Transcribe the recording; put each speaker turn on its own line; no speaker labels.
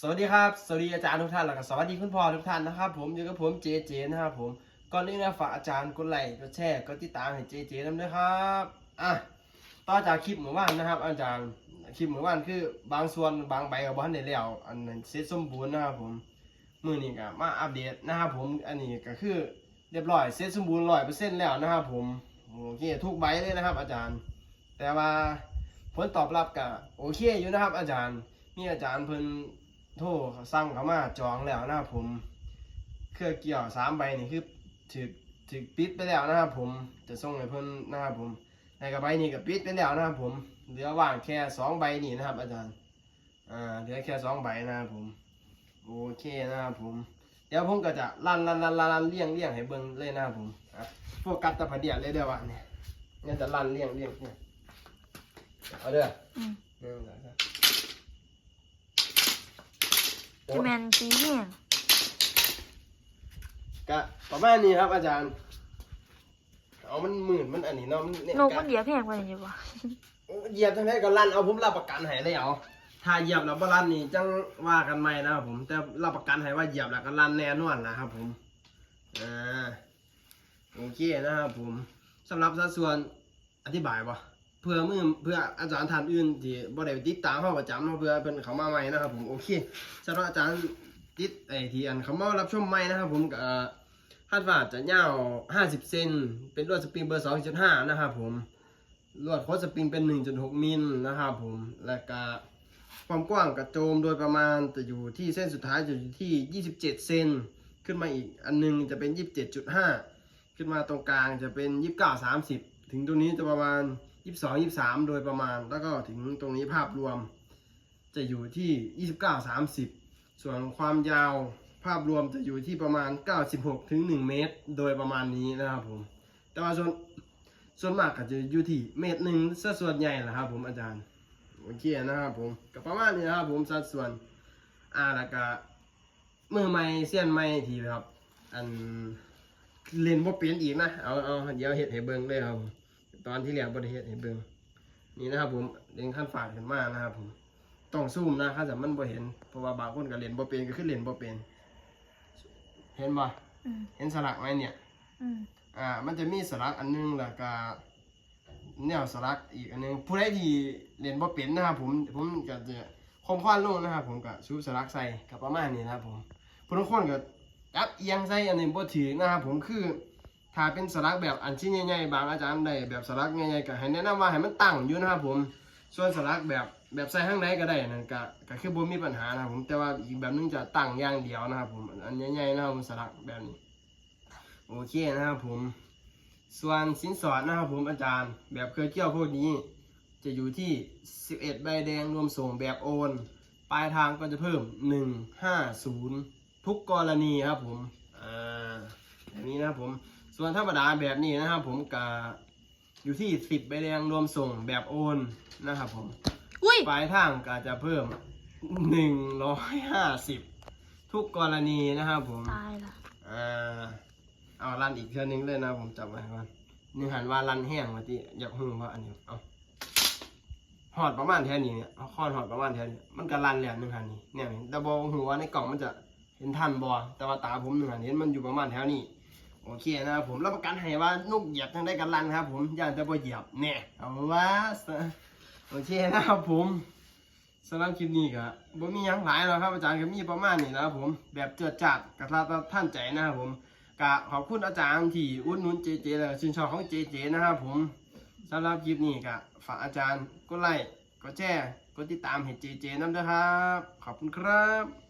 สวัสดีครับ สวัสดีอาจารย์ทุกท่านแล้วก็สวัสดีคุณพ่อทุกท่านนะครับ ผมอยู่กับผมเจเจนะครับผมก่อนอื่นนะฝากอาจารย์กดไลค์กดแชร์กดติดตามให้เจเจนำด้วยครับอะต่อจากคลิปเมื่อวานนะครับ อาจารย์คลิปเมื่อวานคือบางส่วนบางใบกับบ้านได้แล้วอันนั้นเสร็จสมบูรณ์นะครับผมมือนี้ก็มาอัปเดตนะครับผมอันนี้ก็คือเรียบร้อยเสร็จสมบูรณ์ร้อยเปอร์เซ็นต์แล้วนะครับผมโอเคทุกใบเลยนะครับ อาจารย์ แต่ว่าผลตอบรับก็โอเคอยู่นะครับ อาจารย์มีอาจารย์เพิ่น โทรสั่งเขามาจองแล้วนะครับผม เครือเกี่ยวสามใบนี่คือถือถือปิดไปแล้วนะครับผม จะส่งให้เพิ่นนะครับผมในกับใบนี้ก็ปิดไปแล้วนะครับผม เหลือว่างแค่สองใบนี่นะครับ อาจารย์ อ่า เหลือแค่สองใบนะครับผม โอเคนะครับผม เดี๋ยวผมก็จะลั่นลั่นลั่นลั่นลั่นเลี่ยงเลี่ยงให้เบิ่งเลยนะครับผมอะโฟกัสแตะพะเดียดเลยเด้อวะเนี่ยเนี่ยจะลั่นเลี่ยงเลี่ยงเนี่ยเอาเด้อ
อืม
หนึ่งสองสาม
จะแมนสีแห้ง
ก็ประมาณนี้ครับอาจารย์ เอามันหมื่นมันอันนี้เนาะมันเนี่ย
นกมันเหยียบแห้งไปอยู่ปะ
เหยียบทั้งนี้ก็ลั่นเอาผมรับประกันให้เลยเอาถ้าเหยียบแล้วบ่ลั่นนี่จังว่ากันใหม่นะครับผมแต่รับประกันให้ว่าเหยียบแล้วก็ลั่นแน่นอนนะครับผมอ่าโอเคนะครับผมสำหรับสัดส่วนอธิบายบ่ เพื่อมือเพื่ออาจารย์ท่านอื่นที่บ่ได้ติดตามเขาประจำเนาะเพื่อเพิ่นเขามาใหม่นะครับผมโอเคสำหรับอาจารย์ติดไอ้ที่อันเขามารับชมใหม่นะครับผมก็คาดว่าจะยาว50 เซนเป็นลวดสปริงเบอร์ 2.5 นะครับผมลวดโคดสปริงเป็น 1.6 มิลนะครับผมและก็ความกว้างกระโจมโดยประมาณจะอยู่ที่เส้นสุดท้ายจะอยู่ที่ 27 เซนขึ้นมาอีกอันหนึงจะเป็น 27.5 ขึ้นมาตรงกลางจะเป็น 29 30 ถึงตรงนี้จะประมาณ 22 23โดยประมาณ แล้วก็ถึงตรงนี้ภาพรวมจะอยู่ที่29 30ส่วนความยาวภาพรวมจะอยู่ที่ประมาณ 96ถึง1เมตร โดยประมาณนี้นะครับผม แต่ว่าส่วนส่วนมากก็จะอยู่ที่เมตรหนึ่งสัดส่วนใหญ่แหละครับ ผมอาจารย์โอเคนะครับผมก็ประมาณนี้นะครับผมสัดส่วนอ่าแล้วก็มือใหม่เสี้ยนใหม่ทีครับ อันเล่นบ่เปลี่ยนอีกนะเอาเอาเดี๋ยวเฮ็ดให้เบิ่งเลยครับ ตอนที่แล้วบ่ได้เฮ็ดให้เบิ่งนี่นะครับผมเล่นขั้นฝาดขึ้นมานะครับผมต้องซูมนะถ้าจะมันบ่เห็นเพราะว่าบางคนก็เล่นบ่เป็นก็คือเล่นบ่เป็นเห็นบ่
อืม
เห็นสลักไหมเนี่ย
อืม
อ่า มันจะมีสลักอันหนึงแล้วก็แนวสลักอีกอันหนึงผู้ใดที่เรียนบ่เป็นนะครับผมผมก็จะคมควันลงนะครับผมก็ชูสลักใส่กับประมาณนี้นะครับผมผู้ทุกคนก็จับเอียงใส่อันนี้บ่ถือนะครับผมคือ ถ้าเป็นสลักแบบอันชิ้นใหญ่ๆบางอาจารย์ได้แบบสลักใหญ่ๆก็ให้แนะนำว่าให้มันตั้งอยู่นะครับผม ส่วนสลักแบบแบบใส่ข้างในก็ได้นั่นก็ก็คือบ่มีปัญหานะครับผมแต่ว่าอีกแบบนึงจะตั้งอย่างเดียวนะครับผมอันใหญ่ๆนะครับผมสลักแบบนี้โอเคนะครับผม ส่วนสินสอดนะครับผมอาจารย์ แบบเคยเกี่ยวพวกนี้ จะอยู่ที่ 11 ใบแดงรวมส่งแบบโอน ปลายทางก็จะเพิ่ม 150 ทุกกรณีครับผมอ่าแบบนี้นะครับผม ส่วนธรรมดาแบบนี้นะครับ ผมก็อยู่ที่10ใบแดงรวมส่งแบบโอนนะครับ ผม
อุ้ย
ปลายทางก็จะเพิ่ม150ทุกกรณีนะครับ ผม
ตายละ
อ่าเอารันอีกเทื่อนึงเลยนะผมจับไว้ก่อนนี่หันว่ารันแห้งมาที่อยากหูว่าอันนี้เอาหอดประมาณแท่นี้เนี่ยเอาคอนหอดประมาณแท่นี้มันก็รันแล้วหนึ่งหันนี้เนี่ยเห็นแต่บอหัวในกล่องมันจะเห็นทันบอแต่ว่าตาผมหนึ่งหันเห็นมันอยู่ประมาณแถวนี้ โอเคนะครับผมรับประกันให้ว่านุกเหยียบทั้งได้กันรันครับผมย่างแต่บเหยียบเนี่ยเอาว่าโอเคนะครับผมสำหรับคลิปนี้ก็บ่มียังหลายแล้วครับอาจารย์ก็มีประมาณนี้นะครับผมแบบเจิดจัดกระทาท่านใจนะครับผมกะขอบคุณอาจารย์ที่อุดหนุนเจเจและชื่นชอบของเจเจนะครับผมสำหรับคลิปนี้กะฝากอาจารย์กดไลค์กดแชร์กดติดตามให้เจเจน้ำด้วยครับ ขอบคุณครับ